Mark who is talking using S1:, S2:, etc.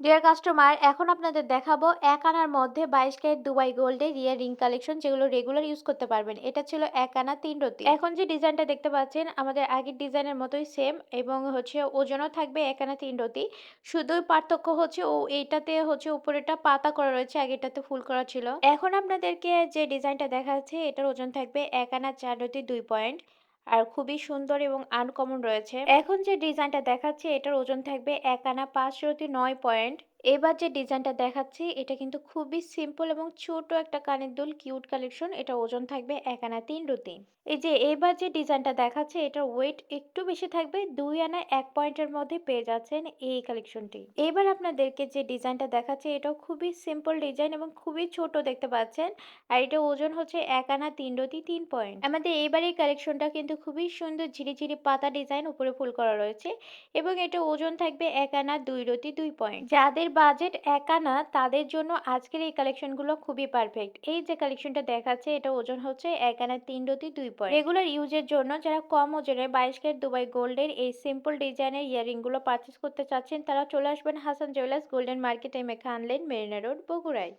S1: Deer customer এখন আপনাদের দেখাবো এক আনার মধ্যে বাইশ ক্যারেট দুবাই গোল্ডের রিয়ার রিং কালেকশন যেগুলো রেগুলার ইউজ করতে পারবেন। এটা ছিল এক আনা তিন রতি। এখন যে ডিজাইনটা দেখতে পাচ্ছেন, আমাদের আগের ডিজাইনের মতোই সেম এবং হচ্ছে ওজনও থাকবে এক আনা তিন রতি। শুধু পার্থক্য হচ্ছে ও এইটাতে হচ্ছে উপরেটা পাতা করা রয়েছে, আগেরটাতে ফুল করা ছিল। এখন আপনাদেরকে যে ডিজাইনটা দেখাচ্ছে, এটার ওজন থাকবে এক আনা চার রতি দুই পয়েন্ট আর খুবই সুন্দর এবং আনকমন রয়েছে। এখন যে ডিজাইনটা দেখাচ্ছে, এটার ওজন থাকবে এক আনা পাঁচশো রতি নয় পয়েন্ট এবার যে ডিজাইনটা দেখাচ্ছি, এটা কিন্তু খুবই সিম্পল এবং ছোট একটা কানের দুল, কিউট কালেকশন। এটা ওজন থাকবে এক আনা তিন রুতি এই যে এবার যে ডিজাইনটা দেখাচ্ছে, এটার ওয়েট একটু বেশি থাকবে, দুই আনা এক পয়েন্টের মধ্যে পেয়ে যাচ্ছেন এই কালেকশনটি। এবার আপনাদেরকে যে ডিজাইনটা দেখাচ্ছে, এটাও খুবই সিম্পল ডিজাইন এবং খুবই ছোট দেখতে পাচ্ছেন। আর এটা ওজন হচ্ছে এক আনা তিন রতি তিন পয়েন্ট। আমাদের এইবার এই কালেকশনটা কিন্তু খুবই সুন্দর ঝিরিঝিরি পাতা ডিজাইন উপরে ফুল করা রয়েছে এবং এটা ওজন থাকবে এক আনা দুই রতি দুই পয়েন্ট। যাদের বাজেট একা না, তাদের জন্য আজকের এই কালেকশনগুলো খুবই পারফেক্ট এই যে কালেকশনটা দেখাচ্ছে এটা ওজন হচ্ছে এক আনা তিন রতি দুই পয়েন্ট। রেগুলার ইউজের জন্য যারা কম ওজনের বাইশ ক্যারেট দুবাই গোল্ডের এই সিম্পল ডিজাইনের ইয়ারিংগুলো পারচেস করতে চাচ্ছেন, তারা চলে আসবেন Hasan jewellers golden market M A খানলেন Marina road বগুড়ায়।